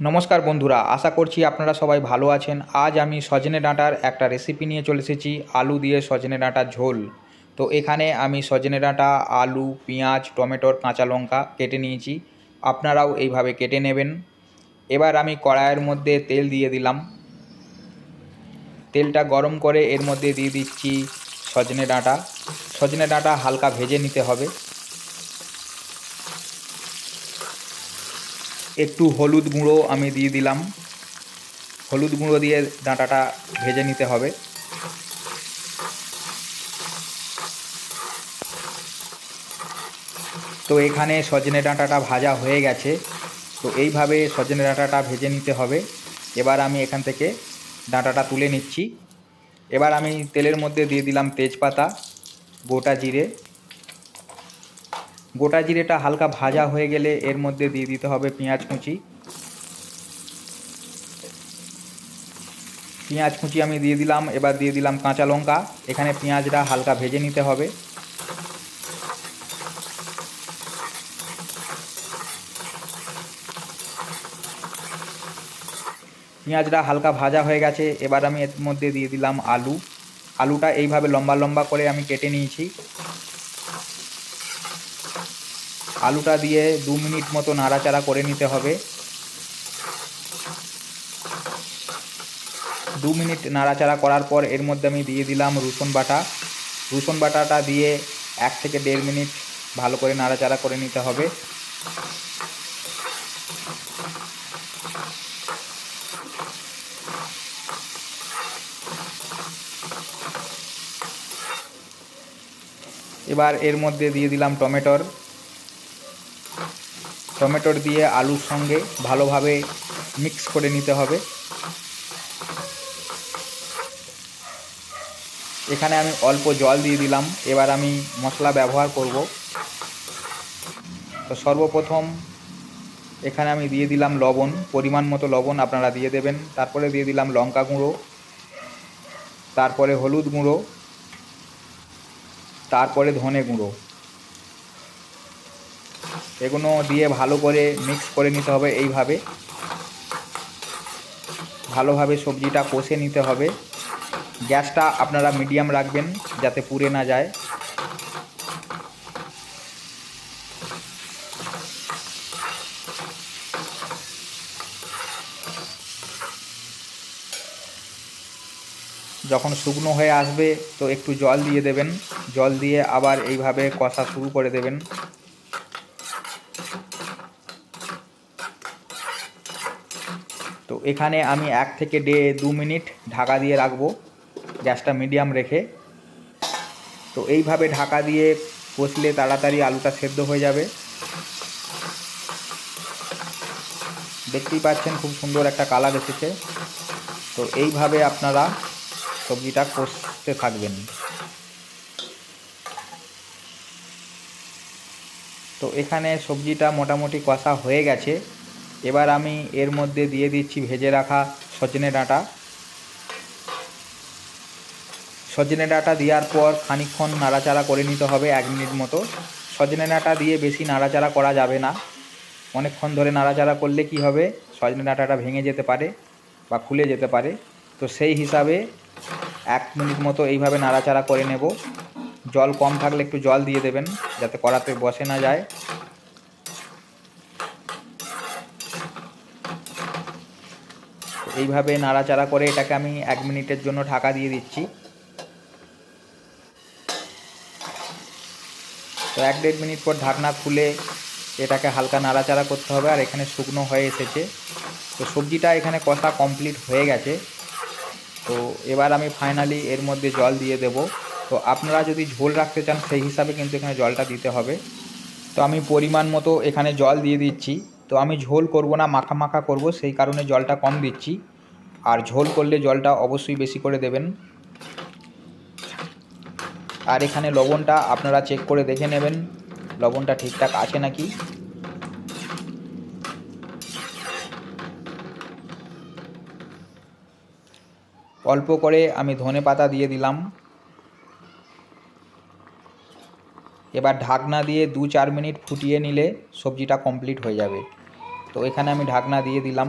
নমস্কার বন্ধুরা, আশা করছি আপনারা সবাই ভালো আছেন। আজ আমি সজনে ডাঁটার একটা রেসিপি নিয়ে চলে এসেছি, আলু দিয়ে সজনে ডাঁটার ঝোল। তো এখানে আমি সজনে ডাঁটা, আলু, পেঁয়াজ, টমেটোর কাঁচা লঙ্কা কেটে নিয়েছি। আপনারাও এইভাবে কেটে নেবেন। এবার আমি কড়াইয়ের মধ্যে তেল দিয়ে দিলাম। তেলটা গরম করে এর মধ্যে দিয়ে দিচ্ছি সজনে ডাঁটা। সজনে ডাঁটা হালকা ভেজে নিতে হবে। একটু হলুদ গুঁড়ো আমি দিয়ে দিলাম। হলুদ গুঁড়ো দিয়ে ডাঁটাটা ভেজে নিতে হবে। তো এখানে সজনে ডাঁটাটা ভাজা হয়ে গেছে। তো এইভাবে সজনে ডাঁটাটা ভেজে নিতে হবে। এবার আমি এখান থেকে ডাঁটাটা তুলে নিচ্ছি। এবার আমি তেলের মধ্যে দিয়ে দিলাম তেজপাতা, গোটা জিরে। গোটা জিরেটা হালকা ভাজা হয়ে গেলে এর মধ্যে দিয়ে দিতে হবে পেঁয়াজ কুচি। পেঁয়াজ কুচি আমি দিয়ে দিলাম, এবার দিয়ে দিলাম কাঁচা লঙ্কা। এখানে পেঁয়াজটা হালকা ভেজে নিতে হবে। পেঁয়াজটা হালকা ভাজা হয়ে গেছে, এবার আমি এর মধ্যে দিয়ে দিলাম আলু। আলুটা এইভাবে লম্বা লম্বা করে আমি কেটে নিয়েছি। আলুটা দিয়ে দু মিনিট মতো নাড়াচাড়া করে নিতে হবে। দু মিনিট নাড়াচাড়া করার পর এর মধ্যে আমি দিয়ে দিলাম রসুন বাটা। রসুন বাটাটা দিয়ে এক থেকে দেড় মিনিট ভালো করে নাড়াচাড়া করে নিতে হবে। এবার এর মধ্যে দিয়ে দিলাম টমেটোর। টমেটোর দিয়ে আলুর সঙ্গে ভালোভাবে মিক্স করে নিতে হবে। এখানে আমি অল্প জল দিয়ে দিলাম। এবার আমি মশলা ব্যবহার করব। তো সর্বপ্রথম এখানে আমি দিয়ে দিলাম লবণ, পরিমাণ মতো লবণ আপনারা দিয়ে দেবেন। তারপরে দিয়ে দিলাম লঙ্কা গুঁড়ো, তারপরে হলুদ গুঁড়ো, তারপরে ধনে গুঁড়ো। এগুলো দিয়ে ভালো করে মিক্স করে নিতে হবে এইভাবে। ভালোভাবে সবজিটা কষে নিতে হবে। গ্যাসটা আপনারা মিডিয়াম রাখবেন যাতে পুড়ে না যায়। যখন শুকনো হয়ে আসবে তো একটু জল দিয়ে দেবেন। জল দিয়ে আবার এইভাবে কষা শুরু করে দেবেন। এখানে আমি এক থেকে ডে দু মিনিট ঢাকা দিয়ে রাখব, গ্যাসটা মিডিয়াম রেখে। তো এইভাবে ঢাকা দিয়ে কষলে তাড়াতাড়ি আলুটা সেদ্ধ হয়ে যাবে। দেখতেই পাচ্ছেন খুব সুন্দর একটা কালার এসেছে। তো এইভাবে আপনারা সবজিটা কষতে থাকবেন। তো এখানে সবজিটা মোটামুটি কষা হয়ে গেছে। এবার আমি এর মধ্যে দিয়ে দিচ্ছি ভেজে রাখা সজনে ডাঁটা। সজনে ডাঁটা দেওয়ার পর খানিকক্ষণ নাড়াচাড়া করে নিতে হবে এক মিনিট মতো। সজনে ডাঁটা দিয়ে বেশি নাড়াচাড়া করা যাবে না। অনেকক্ষণ ধরে নাড়াচাড়া করলে কি হবে? সজনে ডাঁটাটা ভেঙে যেতে পারে বা খুলে যেতে পারে। তো সেই হিসাবে এক মিনিট মতো এইভাবে নাড়াচাড়া করে নেব। জল কম থাকলে একটু জল দিয়ে দেবেন যাতে কড়াতে বসে না যায়। এইভাবে নাড়াচাড়া করে এটাকে আমি এক মিনিটের জন্য ঢাকা দিয়ে দিচ্ছি। তো এক দেড় মিনিট পর ঢাকনা খুলে এটাকে হালকা নাড়াচাড়া করতে হবে আর এখানে শুকনো হয়ে এসেছে। তো সবজিটা এখানে কষা কমপ্লিট হয়ে গেছে। তো এবার আমি ফাইনালি এর মধ্যে জল দিয়ে দেব। তো আপনারা যদি ঝোল রাখতে চান সেই হিসাবে কিন্তু এখানে জলটা দিতে হবে। তো আমি পরিমাণ মতো এখানে জল দিয়ে দিচ্ছি। তো আমি ঝোল করব না, মাখা মাখা করব, সেই কারণে জলটা কম দিচ্ছি। আর ঝোল করলে জলটা অবশ্যই বেশি করে দেবেন। আর এখানে লবণটা আপনারা চেক করে দেখে নেবেন, লবণটা ঠিকঠাক আছে নাকি? অল্প করে আমি ধনে পাতা দিয়ে দিলাম। এবার ঢাকনা দিয়ে দু চার মিনিট ফুটিয়ে নিলে সবজিটা কমপ্লিট হয়ে যাবে। তো এখানে আমি ঢাকনা দিয়ে দিলাম।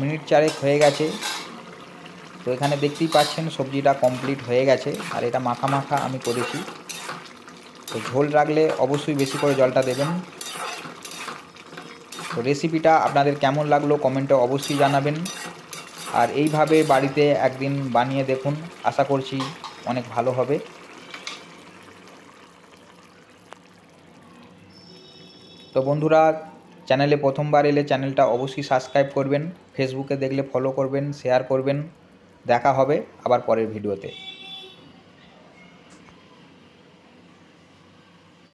মিনিট চারেক হয়ে গেছে। তো এখানে দেখতেই পাচ্ছেন সবজিটা কমপ্লিট হয়ে গেছে আর এটা মাখা মাখা আমি করেছি। তো ঝোল রাখলে অবশ্যই বেশি করে জলটা দেবেন। তো রেসিপিটা আপনাদের কেমন লাগল কমেন্টে অবশ্যই জানাবেন। আর এইভাবে বাড়িতে একদিন বানিয়ে দেখুন। আশা করছি অনেক ভালো হবে। তো বন্ধুরা, চ্যানেলে প্রথমবার এলে চ্যানেলটা অবশ্যই সাবস্ক্রাইব করবেন ফেসবুকে দেখলে ফলো করবেন শেয়ার করবেন। দেখা হবে আবার পরের ভিডিওতে